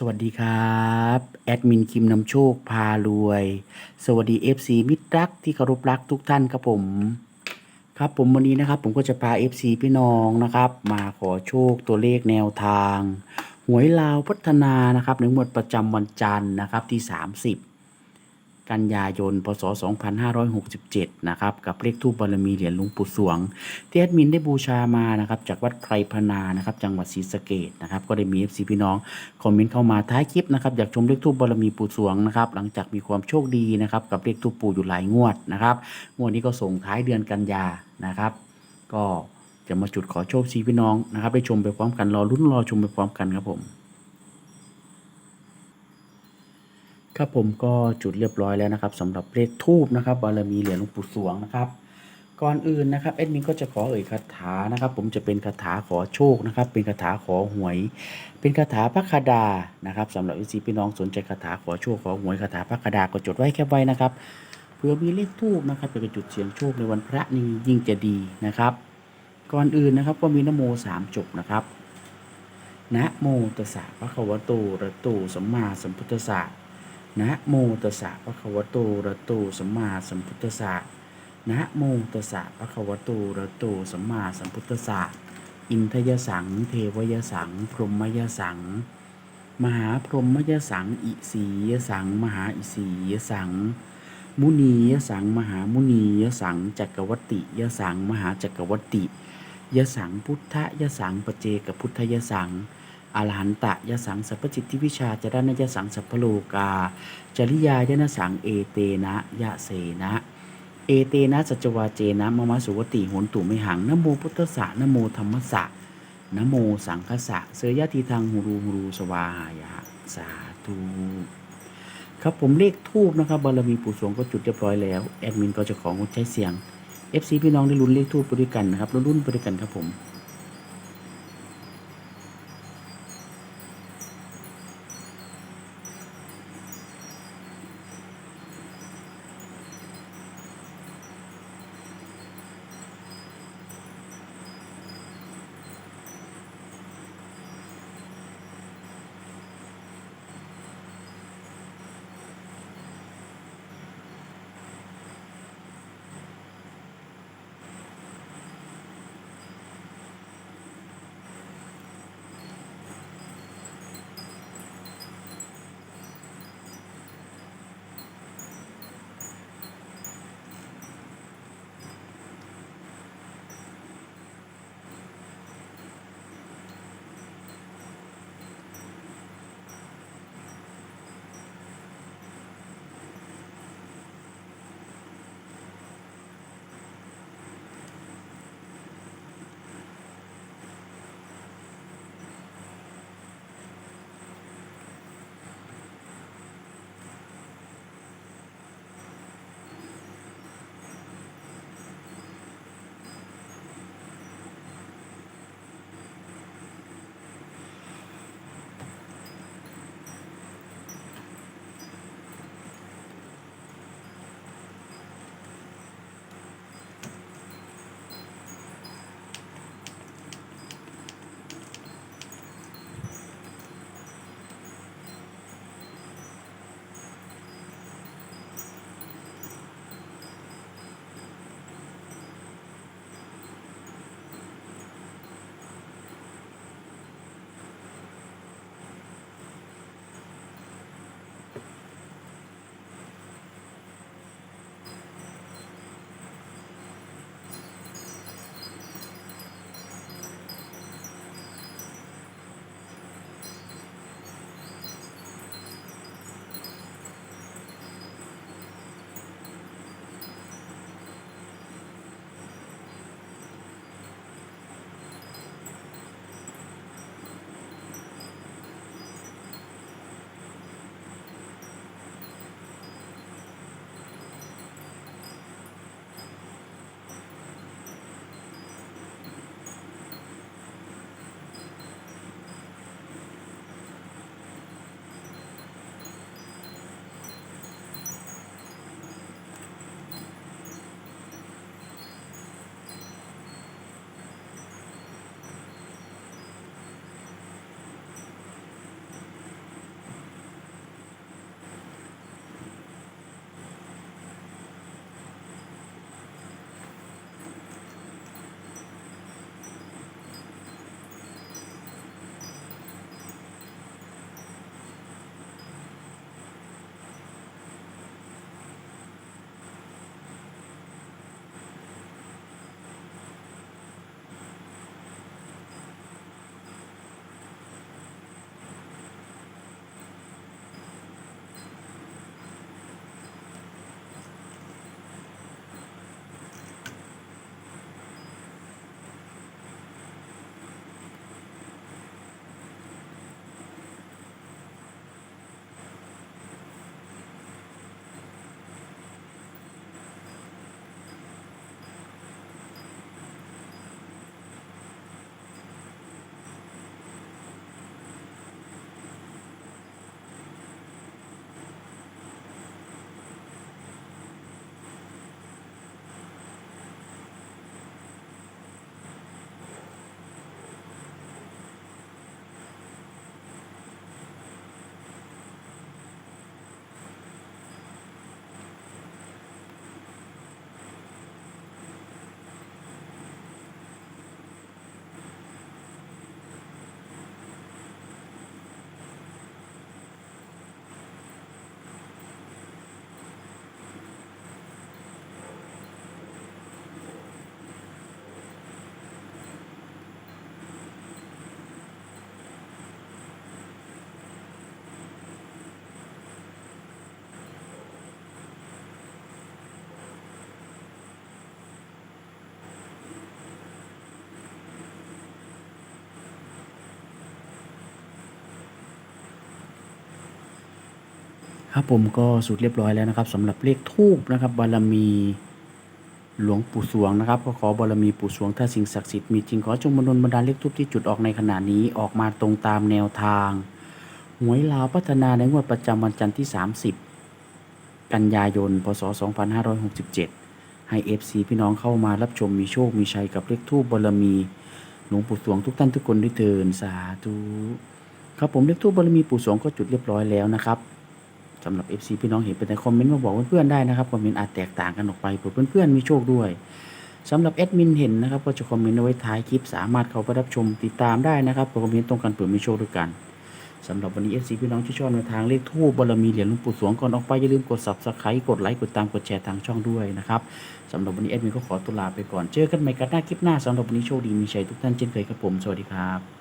สวัสดีครับ แอดมินคิมนำโชคพารวย สวัสดี FC มิตรรักที่เคารพรักทุกท่านครับผม ครับผมวันนี้นะครับ ผมก็จะพา FC พี่น้องนะครับ มาขอโชคตัวเลขแนวทาง หวยลาวพัฒนานะครับในงวดประจำวันจันทร์นะครับที่ 30 กันยายน พศ 2567 นะครับ กับเลขทูปบารมีเหรียญหลวงปู่สวง ที่แอดมินได้บูชามานะครับ จากวัดไพรพนานะครับ จังหวัดศรีสะเกดนะครับ ก็ได้มี FC พี่น้อง คอมเมนต์เข้ามาท้ายคลิปนะครับ อยากชมเลขทูปบารมีปู่สวงนะครับ หลังจากมีความโชคดีนะครับ กับเลขทูปปู่อยู่หลายงวดนะครับ งวดนี้ก็ส่งท้ายเดือนกันยา นะครับ ก็จะมาจุดขอโชคซีพี่น้องนะครับ ได้ชมไปพร้อมกัน รอลุ้นรอชมไปพร้อมกันครับผม ครับผมก็จุดเรียบร้อยแล้วนะครับสำหรับเลขทูบนะครับบารมีเหรียญหลวงปู่สวงนะครับก่อนอื่นนะครับแอดมินก็จะขอเอ่ยคาถานะครับ ผมจะเป็นคาถาขอโชคนะครับ เป็นคาถาขอหวย เป็นคาถาพระคดานะครับสำหรับวิซีพี่น้องสนใจคาถาขอโชคขอหวยคาถาพระคดาก็จดไว้แคปไว้นะครับเพื่อมีเลขทูบนะครับเป็นจุดเสียงโชคในวันพระนี้ยิ่งจะดีนะครับ ก่อนอื่นนะครับก็มีนโมสามจบนะครับนะโมตัสสะพระคะวะโตระโตสัมมาสัมพุทธัสสะ นะโมตัสสะภะคะวะโตอะระโตสัมมาสัมพุทธัสสะนะโมตัสสะภะคะวะโตอะระโตสัมมาสัมพุทธัสสะอินทยสัง เทวยสัง พรหมยสัง มหาพรหมยสัง อิสียสัง มหาอิสียสัง มุนียสัง มหามุนียสัง จักรวัตติยสัง มหาจักรวัตติยสัง พุทธยสังปเจกพุทธยสัง อรหันตะยะสังสัพพจิตทิวิชาจรณยะสังสัพพโลกา จริยายะนสังเอเตนะยะเสนะเอเตนะสัจวาเจนะมมะสุวติโหนตุไม่หังนโมพุทธสะนโมธรรมสะนโมสังคสะเสยยะทีทางหูรูหูรูสวาหายะสาธุครับผมเลขทูบนะครับบารมีปู่สวงก็จุดเรียบร้อยแล้ว แอดมินก็จะของดใช้เสียง FC พี่น้องได้ลุ้นเลขทูบไปด้วยกันนะครับลุ้นๆไปด้วยกันครับผม ครับผมก็สุดเรียบร้อยแล้วนะครับสำหรับเลขทูบนะครับ บารมีหลวงปู่สวงนะครับก็ขอบารมีปู่สวงถ้าสิ่งศักดิ์สิทธิ์มีจริงขอจงบันดลบันดาลเลขทูบที่จุดออกในขณะนี้ออกมาตรงตามแนวทางหวยลาวพัฒนาในงวดประจำวันจันทร์ที่ 30 กันยายน พศ 2567 ให้ FC พี่น้องเข้ามารับชมมีโชคมีชัยกับเลขทูบบารมีหลวงปู่สวงทุกท่านทุกคนด้วยเทินสาธุครับผมเลขทูบบารมีปู่สวงก็จุดเรียบร้อยแล้วนะครับ สำหรับ FC พี่น้องเห็นเป็นในคอมเมนต์มาบอกเพื่อนๆได้นะครับคอมเมนต์อาจแตกต่างกันออกไปเผื่อเพื่อนๆมีโชคด้วยสำหรับแอดมินเห็นนะครับก็จะคอมเมนต์เอาไว้ท้ายคลิปสามารถเข้าไปรับชมติดตามได้นะครับคอมเมนต์ตรงกันเผื่อมีโชคด้วยกันสำหรับวันนี้ FC พี่น้องที่ชอบในทางเลขทูบบารมีเหรียญหลวงปู่สวงก่อนออกไปอย่าลืมกด Subscribe กดไลค์กดตามกดแชร์ทางช่องด้วยนะครับสำหรับวันนี้แอดมินก็ขอตัวลาไปก่อนเจอกันใหม่กันหน้าคลิปหน้าสำหรับวันนี้โชคดีมีชัยทุกท่านเช่นเคยครับผมสวัสดีครับ